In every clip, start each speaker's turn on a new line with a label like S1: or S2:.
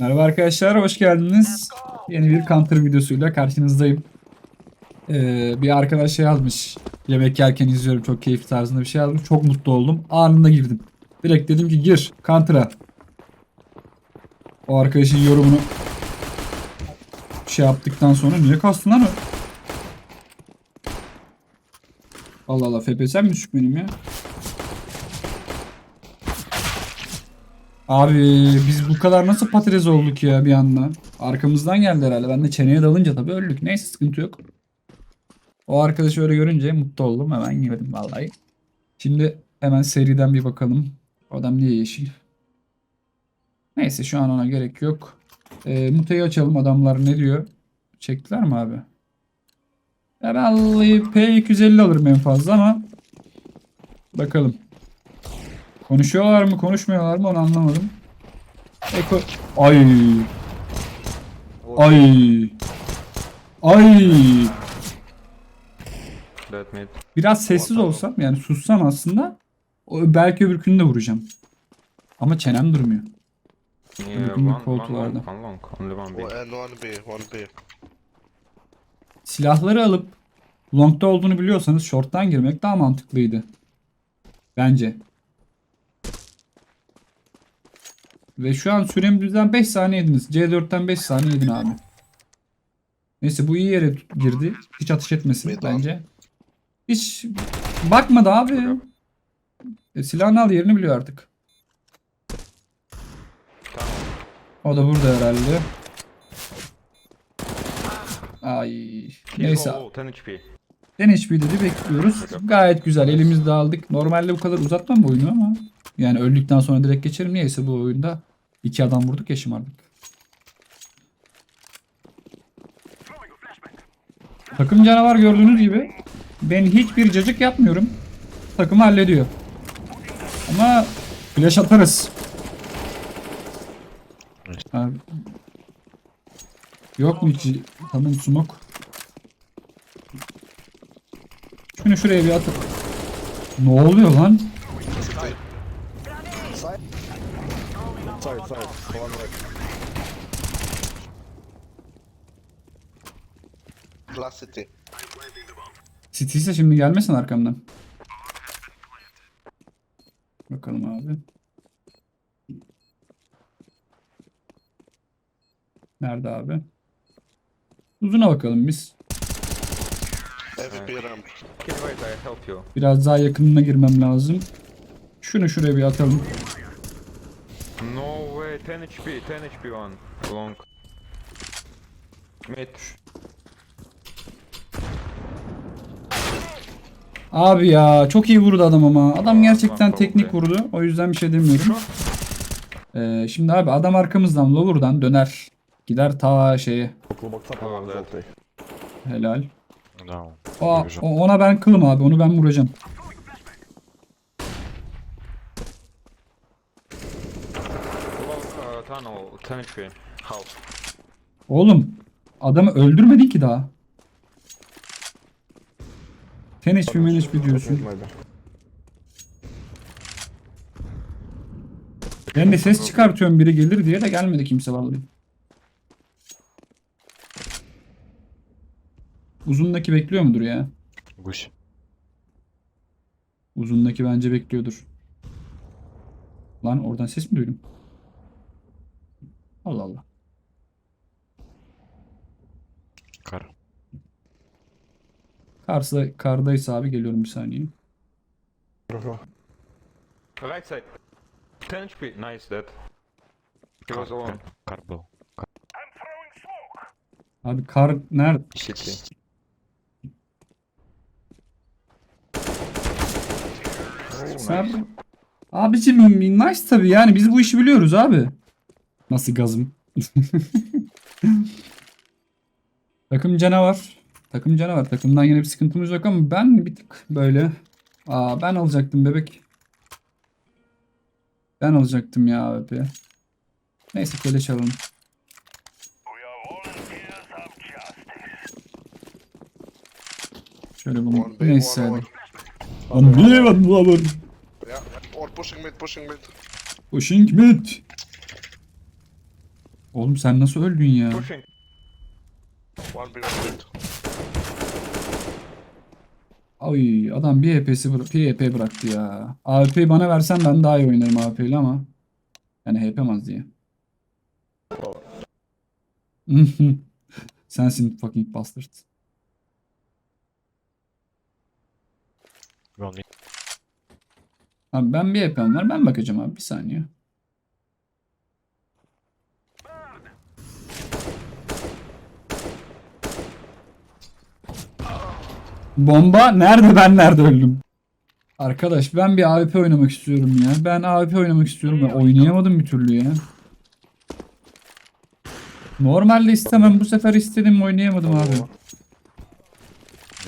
S1: Merhaba arkadaşlar, hoş geldiniz. Yeni bir Counter videosuyla karşınızdayım. Ee, bir arkadaş şey yazmış. Yemek yerken izliyorum çok keyifli tarzında bir şey yazmış. Çok mutlu oldum. Anında girdim. Direkt dedim ki gir Counter'a. O arkadaşın yorumunu şey yaptıktan sonra niye kastın lan o? Allah Allah FPS'm mi düşük benim ya? Abi biz bu kadar nasıl patates olduk ya bir anda? Arkamızdan geldi herhalde. Ben de çeneye dalınca tabii öldük. Neyse sıkıntı yok. O arkadaşı öyle görünce mutlu oldum. Hemen girdim vallahi. Şimdi hemen seriden bir bakalım. Adam niye yeşil? Neyse şu an ona gerek yok. Ee, muteyi açalım. Adamlar ne diyor? Çektiler mi abi? Ya vallahi P250 alırım en fazla ama bakalım. Konuşuyorlar mı konuşmuyorlar mı onu anlamadım. Eko... Ay. Ay. Ay. Biraz sessiz olsam yani sussam aslında o, belki öbürkünü de vuracağım. Ama çenem durmuyor.
S2: Yeah,
S1: Öbürkünün
S2: one, one
S1: koltuğlarda.
S2: long, one long, only one big.
S3: O- And one B, one B.
S1: Silahları alıp longda olduğunu biliyorsanız short'tan girmek daha mantıklıydı. Bence. Ve şu an süremizden 5 saniye yediniz. C4'ten 5 saniye yedin abi. Neyse bu iyi yere girdi. Hiç atış etmesin
S3: lan.
S1: bence. Hiç bakmadı abi. E, silahını al yerini biliyor artık.
S2: Tamam.
S1: O da burada herhalde. Ay. Neyse.
S2: low, low, 10 HP.
S1: 10 HP dedi bekliyoruz. Gayet güzel. Elimizde aldık. Normalde bu kadar uzatmam bu oyunu ama. Yani öldükten sonra direkt geçerim. Neyse bu oyunda iki adam vurduk ya şımardık. Takım canavar gördüğünüz gibi ben hiçbir cacık yapmıyorum. Takımı hallediyor. Ama flash atarız. Abi. Yok mu hiç? Tamam smoke. Şunu şuraya bir atıp. Ne oluyor lan?
S3: Side, side. One right. Last city.
S1: City ise şimdi gelmesin arkamdan. Bakalım abi. Nerede abi? Uzuna bakalım biz. Biraz daha yakınına girmem lazım. Şunu şuraya bir atalım.
S2: No way, 10 HP, 10 HP one. Long. Mid.
S1: Abi ya çok iyi vurdu adam ama. Adam gerçekten teknik vurdu. O yüzden bir şey demiyorum. Ee, şimdi abi adam arkamızdan lower'dan döner. Gider ta şeye. Helal. O- ona ben kılım abi. Onu ben vuracağım.
S2: 10 HP. Half.
S1: Oğlum adamı öldürmedin ki daha. Ten HP men HP diyorsun. Ben de ses çıkartıyorum biri gelir diye de gelmedi kimse vallahi. Uzundaki bekliyor mudur ya?
S4: Guş.
S1: Uzundaki bence bekliyordur. Lan oradan ses mi duydum? Allah Allah.
S4: Kar.
S1: Karsa, kardayız abi geliyorum bir saniye.
S2: Right side. 10 HP. Nice dead. He was alone.
S4: Kar blow.
S1: Abi kar nerede?
S2: City. Oh, nice.
S1: Abi, abicim nice tabi yani biz bu işi biliyoruz abi. Nasıl gazım? Takım canavar. Takım canavar. Takımdan yine bir sıkıntımız yok ama ben bir tık böyle. Aa ben alacaktım bebek. Ben alacaktım ya abi. Neyse keleş alalım. Şöyle bunu neyse hadi.
S3: Yeah. Or pushing mid, pushing mid.
S1: Pushing mid. Oğlum sen nasıl öldün ya?
S2: Pushing.
S3: One.
S1: Ay adam bir HP'si bıra bir HP bıraktı ya. AWP'yi bana versen ben daha iyi oynarım AWP ile ama. Yani HP'maz diye. Sensin fucking bastard. Abi ben bir HP'm var ben bakacağım abi bir saniye. Bomba nerede ben nerede öldüm? Arkadaş ben bir AWP oynamak istiyorum ya. Ben AWP oynamak istiyorum ya. Oynayamadım bir türlü ya. Normalde istemem. Bu sefer istedim oynayamadım abi.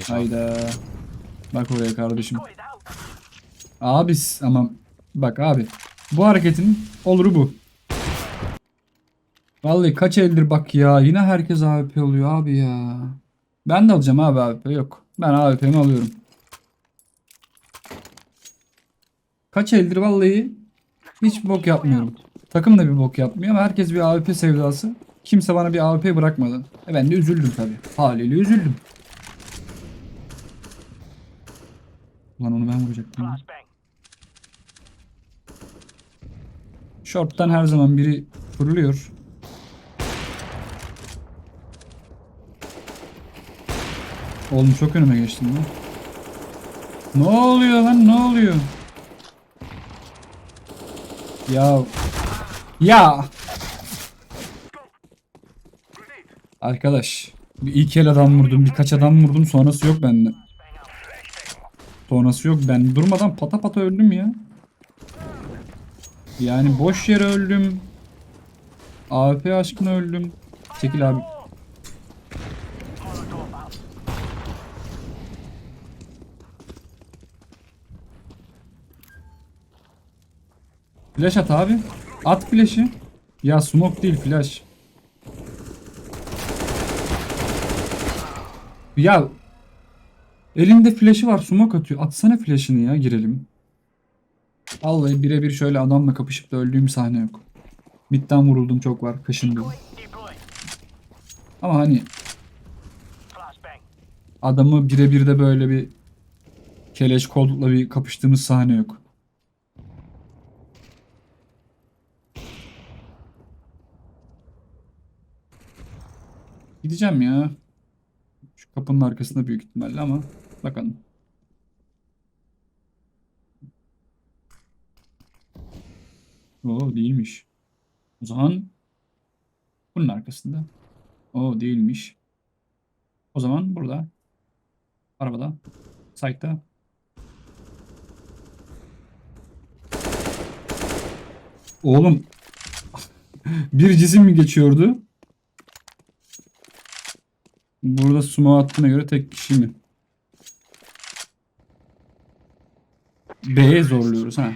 S1: Hayda. Bak oraya kardeşim. Abi ama bak abi. Bu hareketin oluru bu. Vallahi kaç eldir bak ya. Yine herkes AWP oluyor abi ya. Ben de alacağım abi AWP yok. Ben AWP'mi alıyorum. Kaç eldir vallahi hiç bok yapmıyorum. Takım da bir bok yapmıyor ama herkes bir AWP sevdası. Kimse bana bir AWP bırakmadı. E ben de üzüldüm tabii. Haliyle üzüldüm. Ulan onu ben vuracaktım. Short'tan her zaman biri fırlıyor. Oğlum çok önüme geçtin lan. Ne oluyor lan ne oluyor? Ya. Ya. Arkadaş. Bir ilk el adam vurdum birkaç adam vurdum sonrası yok bende. Sonrası yok ben durmadan pata pata öldüm ya. Yani boş yere öldüm. AWP aşkına öldüm. Çekil abi. Flash at abi. At flash'i. Ya smoke değil flash. Ya elinde flash'i var smoke atıyor. Atsana flash'ını ya girelim. Vallahi birebir şöyle adamla kapışıp da öldüğüm sahne yok. Mid'den vuruldum çok var kaşındım. Ama hani adamı birebir de böyle bir keleş koldukla bir kapıştığımız sahne yok. Gideceğim ya. Şu kapının arkasında büyük ihtimalle ama bakalım. O değilmiş. O zaman bunun arkasında. O değilmiş. O zaman burada. Arabada. Site'da. Oğlum. bir cisim mi geçiyordu? Burada sumo attığına göre tek kişi mi? B'ye zorluyoruz ha.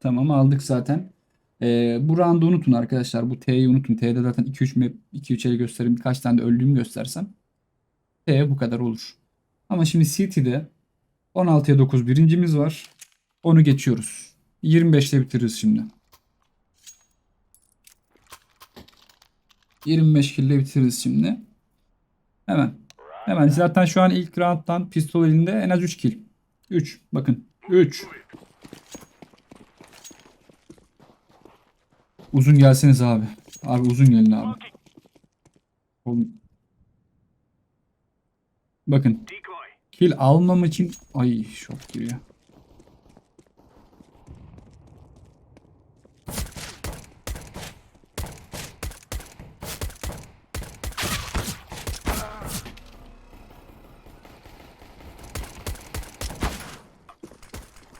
S1: Tamam aldık zaten. Ee, bu round'u unutun arkadaşlar. Bu T'yi unutun. T'de zaten 2-3 map 2-3 el göstereyim. Kaç tane de öldüğümü göstersem. T bu kadar olur. Ama şimdi City'de 16'ya 9 birincimiz var. Onu geçiyoruz. 25'te bitiririz şimdi. 25 kille bitiririz şimdi. Hemen. Hemen zaten şu an ilk round'dan pistol elinde en az 3 kill. 3. Bakın. 3. Uzun gelseniz abi. Abi uzun gelin abi. Oğlum. Bakın. Kill almam için ay şok giriyor.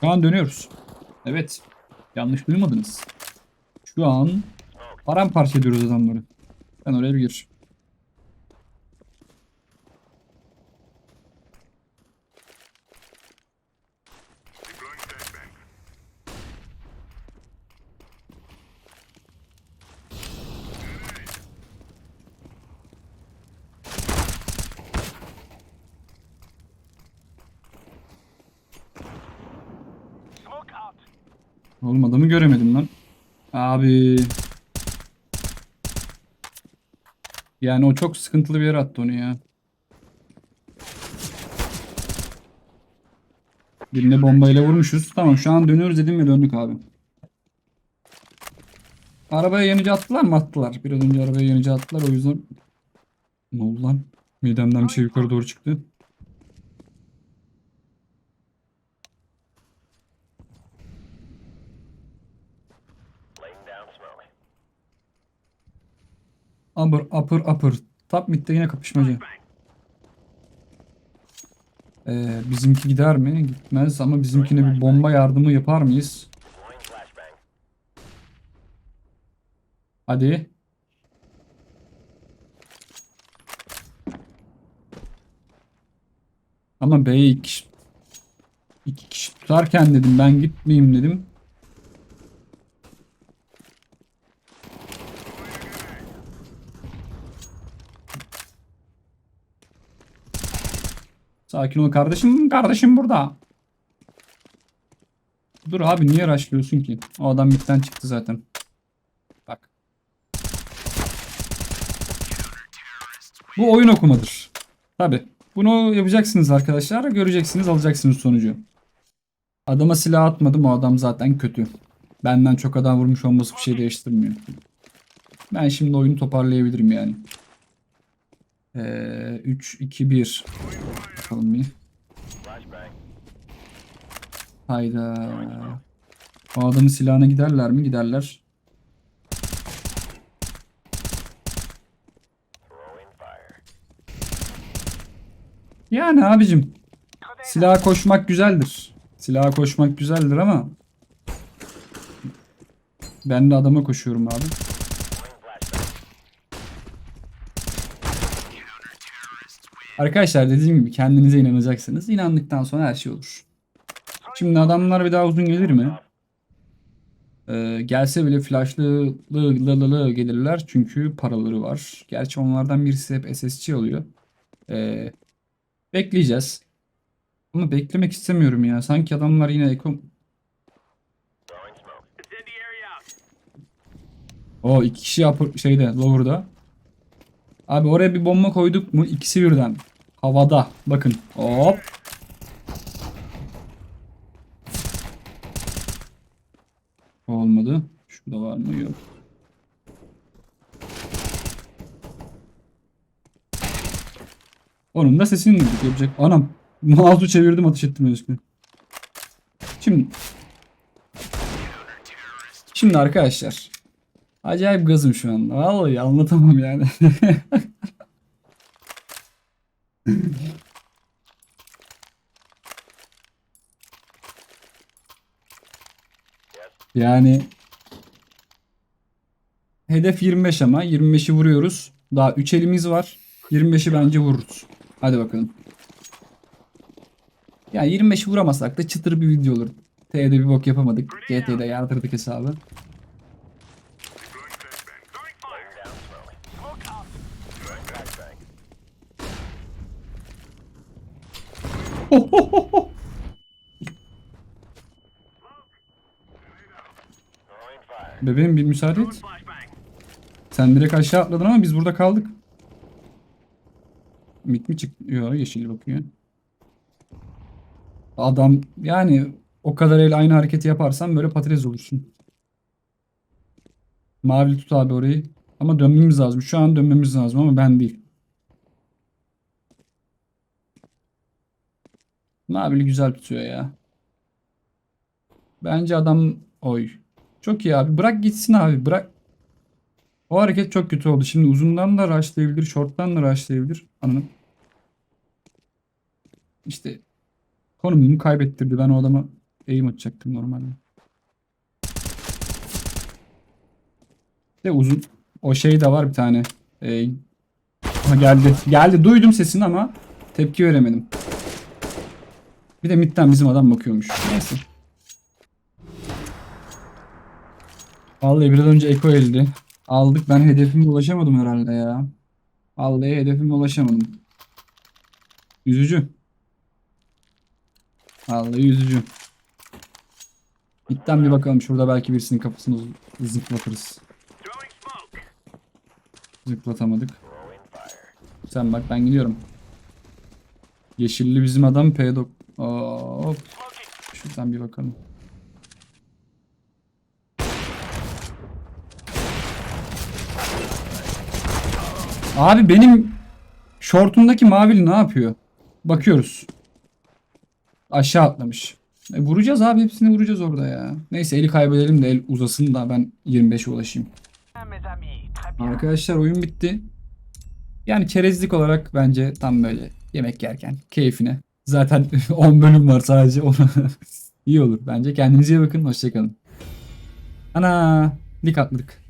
S1: Şu an dönüyoruz. Evet. Yanlış duymadınız. Şu an paramparça ediyoruz adamları. Ben oraya bir gir. Oğlum adamı göremedim lan. Abi. Yani o çok sıkıntılı bir yere attı onu ya. Birine bombayla vurmuşuz. Tamam şu an dönüyoruz dedim ve döndük abi. Arabaya yanıcı attılar mı? Attılar. Biraz önce arabaya yanıcı attılar o yüzden. Ne oldu lan? Midemden bir şey yukarı doğru çıktı. Upper, upper, upper. Top mid'de yine kapışmacı. Ee, bizimki gider mi? Gitmez ama bizimkine bir bomba yardımı yapar mıyız? Hadi. Ama B'ye iki iki kişi tutarken dedim ben gitmeyeyim dedim. Sakin ol kardeşim. Kardeşim burada. Dur abi niye rushlıyorsun ki? O adam midden çıktı zaten. Bak. Bu oyun okumadır. Tabi. Bunu yapacaksınız arkadaşlar. Göreceksiniz alacaksınız sonucu. Adama silah atmadım. O adam zaten kötü. Benden çok adam vurmuş olması bir şey değiştirmiyor. Ben şimdi oyunu toparlayabilirim yani. Ee, 3, 2, 1. Bakalım bir. Hayda. O adamın silahına giderler mi? Giderler. Yani abicim. Silaha koşmak güzeldir. Silaha koşmak güzeldir ama ben de adama koşuyorum abi. Arkadaşlar dediğim gibi kendinize inanacaksınız. İnandıktan sonra her şey olur. Şimdi adamlar bir daha uzun gelir mi? Ee, gelse bile flashlı lı lı lı lı gelirler çünkü paraları var. Gerçi onlardan birisi hep SSC oluyor. Ee, bekleyeceğiz. Ama beklemek istemiyorum ya. Sanki adamlar yine eko... O iki kişi şeyde lower'da. Abi oraya bir bomba koyduk mu ikisi birden. Havada. Bakın. Hop. Olmadı. Şurada var mı? Yok. Onun da sesini duyduk yapacak. Anam. Mouse'u çevirdim ateş ettim üstüne. Şimdi. Şimdi arkadaşlar. Acayip gazım şu anda. Vallahi anlatamam yani. yani hedef 25 ama 25'i vuruyoruz. Daha 3 elimiz var. 25'i bence vururuz. Hadi bakalım. Ya 25'i vuramasak da çıtır bir video olur. T'de bir bok yapamadık. GT'de yardırdık hesabı. Bebeğim bir müsaade et. Sen direkt aşağı atladın ama biz burada kaldık. Mit mi çıkıyor? Yeşil bakıyor. Adam yani o kadar el aynı hareketi yaparsan böyle patates olursun. Mavi tut abi orayı. Ama dönmemiz lazım. Şu an dönmemiz lazım ama ben değil. Mavili güzel tutuyor ya. Bence adam oy. Çok iyi abi. Bırak gitsin abi. Bırak. O hareket çok kötü oldu. Şimdi uzundan da rushlayabilir. Short'tan da rushlayabilir. Anladım. İşte konumunu kaybettirdi. Ben o adama aim atacaktım normalde. De uzun. O şey de var bir tane. Ee, ha geldi. Geldi. Duydum sesini ama tepki veremedim. Bir de midden bizim adam bakıyormuş. Neyse. Vallahi biraz önce Eko eldi. Aldık. Ben hedefime ulaşamadım herhalde ya. Vallahi hedefime ulaşamadım. Üzücü. Vallahi üzücü. Midden bir bakalım. Şurada belki birisinin kafasını zıplatırız. Zıplatamadık. Sen bak ben gidiyorum. Yeşilli bizim adam P9. Hop. Şuradan bir bakalım. Abi benim şortumdaki mavili ne yapıyor? Bakıyoruz. Aşağı atlamış. E, vuracağız abi hepsini vuracağız orada ya. Neyse eli kaybedelim de el uzasın da ben 25'e ulaşayım. Arkadaşlar oyun bitti. Yani çerezlik olarak bence tam böyle yemek yerken keyfine. Zaten 10 bölüm var sadece ona. iyi olur bence. Kendinize iyi bakın. Hoşçakalın. Ana lig atladık.